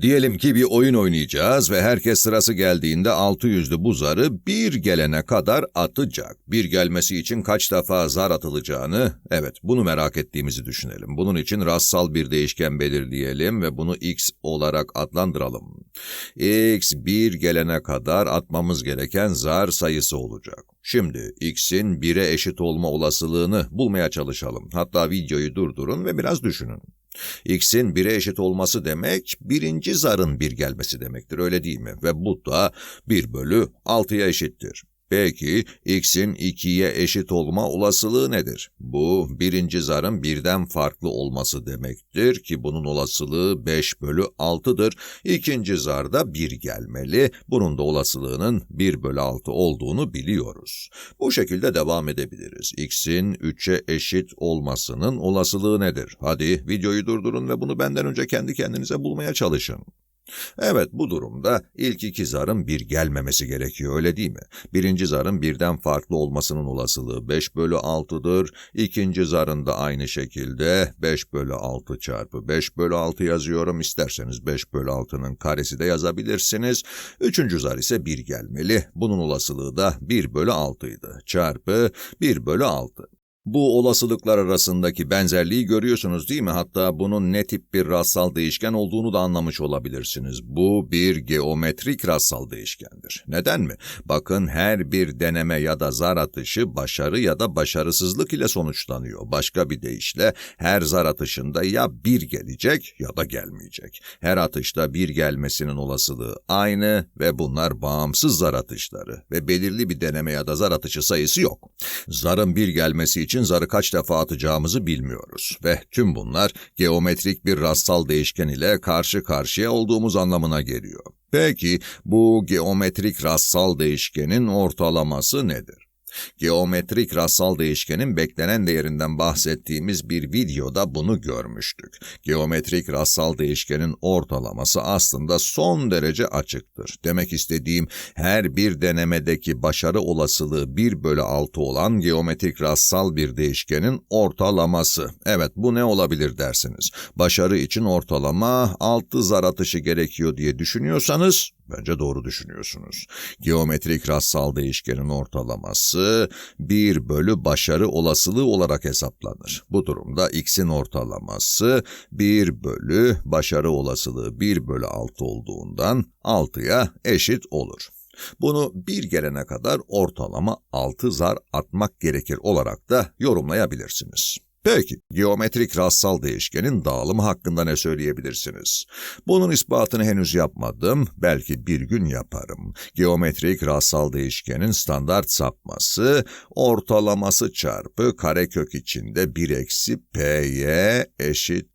Diyelim ki bir oyun oynayacağız ve herkes sırası geldiğinde 600'lü bu zarı bir gelene kadar atacak. Bir gelmesi için kaç defa zar atılacağını, evet bunu merak ettiğimizi düşünelim. Bunun için rastsal bir değişken belirleyelim ve bunu x olarak adlandıralım. x bir gelene kadar atmamız gereken zar sayısı olacak. Şimdi x'in 1'e eşit olma olasılığını bulmaya çalışalım. Hatta videoyu durdurun ve biraz düşünün. X'in 1'e eşit olması demek birinci zarın bir gelmesi demektir öyle değil mi? Ve bu da 1 bölü 6'ya eşittir. Peki x'in 2'ye eşit olma olasılığı nedir? Bu birinci zarın birden farklı olması demektir ki bunun olasılığı 5 bölü 6'dır. İkinci zarda 1 gelmeli. Bunun da olasılığının 1 bölü 6 olduğunu biliyoruz. Bu şekilde devam edebiliriz. x'in 3'e eşit olmasının olasılığı nedir? Hadi videoyu durdurun ve bunu benden önce kendi kendinize bulmaya çalışın. Evet bu durumda ilk iki zarın bir gelmemesi gerekiyor öyle değil mi? Birinci zarın birden farklı olmasının olasılığı 5 bölü 6'dır. İkinci zarın da aynı şekilde 5 bölü 6 çarpı 5 bölü 6 yazıyorum. İsterseniz 5 bölü 6'nın karesi de yazabilirsiniz. Üçüncü zar ise 1 gelmeli. Bunun olasılığı da 1 bölü 6 idi. Çarpı 1 bölü 6. Bu olasılıklar arasındaki benzerliği görüyorsunuz değil mi? Hatta bunun ne tip bir rastsal değişken olduğunu da anlamış olabilirsiniz. Bu bir geometrik rastsal değişkendir. Neden mi? Bakın her bir deneme ya da zar atışı başarı ya da başarısızlık ile sonuçlanıyor. Başka bir deyişle her zar atışında ya bir gelecek ya da gelmeyecek. Her atışta bir gelmesinin olasılığı aynı ve bunlar bağımsız zar atışları ve belirli bir deneme ya da zar atışı sayısı yok. Zarın bir gelmesi için zarı kaç defa atacağımızı bilmiyoruz ve tüm bunlar geometrik bir rastsal değişken ile karşı karşıya olduğumuz anlamına geliyor. Peki bu geometrik rastsal değişkenin ortalaması nedir? Geometrik rastsal değişkenin beklenen değerinden bahsettiğimiz bir videoda bunu görmüştük. Geometrik rastsal değişkenin ortalaması aslında son derece açıktır. Demek istediğim her bir denemedeki başarı olasılığı 1 bölü 6 olan geometrik rastsal bir değişkenin ortalaması. Evet bu ne olabilir dersiniz. Başarı için ortalama 6 zar atışı gerekiyor diye düşünüyorsanız Bence doğru düşünüyorsunuz. Geometrik rastsal değişkenin ortalaması 1 bölü başarı olasılığı olarak hesaplanır. Bu durumda x'in ortalaması 1 bölü başarı olasılığı 1 bölü 6 olduğundan 6'ya eşit olur. Bunu bir gelene kadar ortalama 6 zar atmak gerekir olarak da yorumlayabilirsiniz. Peki, geometrik rastsal değişkenin dağılımı hakkında ne söyleyebilirsiniz? Bunun ispatını henüz yapmadım, belki bir gün yaparım. Geometrik rastsal değişkenin standart sapması, ortalaması çarpı karekök içinde 1 eksi p'ye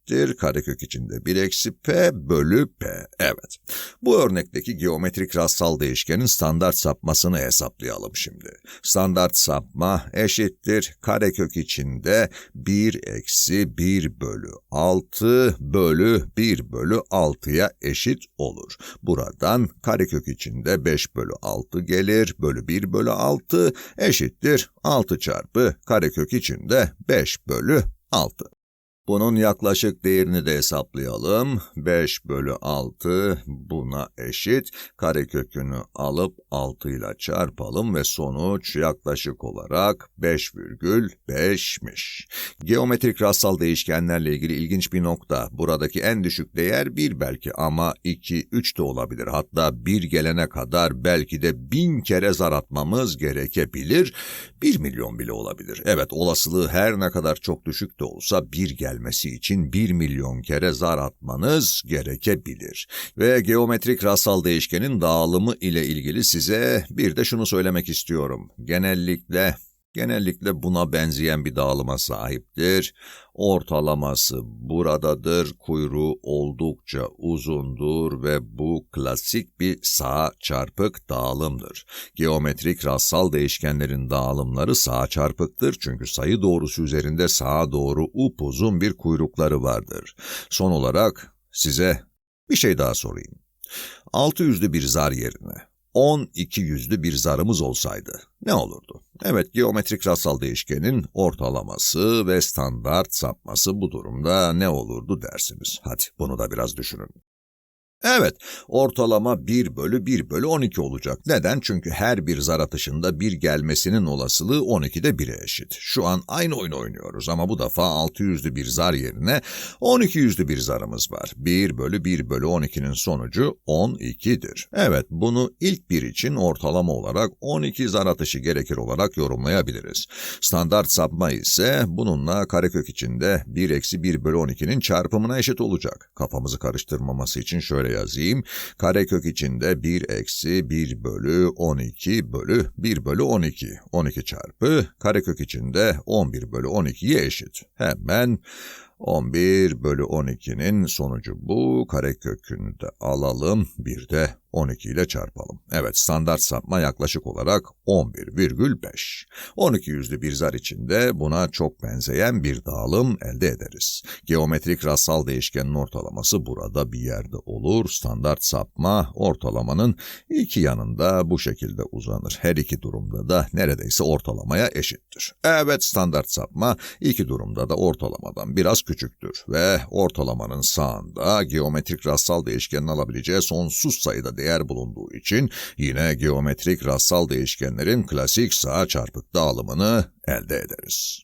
eşittir karekök içinde 1 eksi p bölü p. Evet, bu örnekteki geometrik rastsal değişkenin standart sapmasını hesaplayalım şimdi. Standart sapma eşittir karekök içinde 1 1 eksi 1 bölü 6 bölü 1 bölü 6'ya eşit olur. Buradan karekök içinde 5 bölü 6 gelir. Bölü 1 bölü 6 eşittir 6 çarpı karekök içinde 5 bölü 6. Bunun yaklaşık değerini de hesaplayalım. 5 bölü 6 buna eşit. Karekökünü alıp 6 ile çarpalım ve sonuç yaklaşık olarak 5,5'miş. Geometrik rastsal değişkenlerle ilgili ilginç bir nokta. Buradaki en düşük değer 1 belki ama 2, 3 de olabilir. Hatta 1 gelene kadar belki de 1000 kere zar atmamız gerekebilir. 1 milyon bile olabilir. Evet olasılığı her ne kadar çok düşük de olsa 1 gel gelmesi için 1 milyon kere zar atmanız gerekebilir. Ve geometrik rastsal değişkenin dağılımı ile ilgili size bir de şunu söylemek istiyorum. Genellikle genellikle buna benzeyen bir dağılıma sahiptir. Ortalaması buradadır, kuyruğu oldukça uzundur ve bu klasik bir sağ çarpık dağılımdır. Geometrik rastsal değişkenlerin dağılımları sağ çarpıktır çünkü sayı doğrusu üzerinde sağa doğru upuzun bir kuyrukları vardır. Son olarak size bir şey daha sorayım. Altı yüzlü bir zar yerine 12 yüzlü bir zarımız olsaydı ne olurdu? Evet, geometrik rastsal değişkenin ortalaması ve standart sapması bu durumda ne olurdu dersiniz. Hadi bunu da biraz düşünün. Evet, ortalama 1 bölü 1 bölü 12 olacak. Neden? Çünkü her bir zar atışında bir gelmesinin olasılığı 12'de 1'e eşit. Şu an aynı oyunu oynuyoruz ama bu defa 600'lü bir zar yerine 12 yüzlü bir zarımız var. 1 bölü 1 bölü 12'nin sonucu 12'dir. Evet, bunu ilk bir için ortalama olarak 12 zar atışı gerekir olarak yorumlayabiliriz. Standart sapma ise bununla karekök içinde 1 eksi 1 bölü 12'nin çarpımına eşit olacak. Kafamızı karıştırmaması için şöyle yazayım. Karekök içinde 1 eksi 1 bölü 12 bölü 1 bölü 12. 12 çarpı karekök içinde 11 bölü 12'ye eşit. Hemen 11 bölü 12'nin sonucu bu. Karekökünü de alalım. Bir de 12 ile çarpalım. Evet standart sapma yaklaşık olarak 11,5. 12 yüzlü bir zar içinde buna çok benzeyen bir dağılım elde ederiz. Geometrik rastsal değişkenin ortalaması burada bir yerde olur. Standart sapma ortalamanın iki yanında bu şekilde uzanır. Her iki durumda da neredeyse ortalamaya eşittir. Evet standart sapma iki durumda da ortalamadan biraz küçüktür ve ortalamanın sağında geometrik rastsal değişkenin alabileceği sonsuz sayıda değer bulunduğu için yine geometrik rastsal değişkenlerin klasik sağ çarpık dağılımını elde ederiz.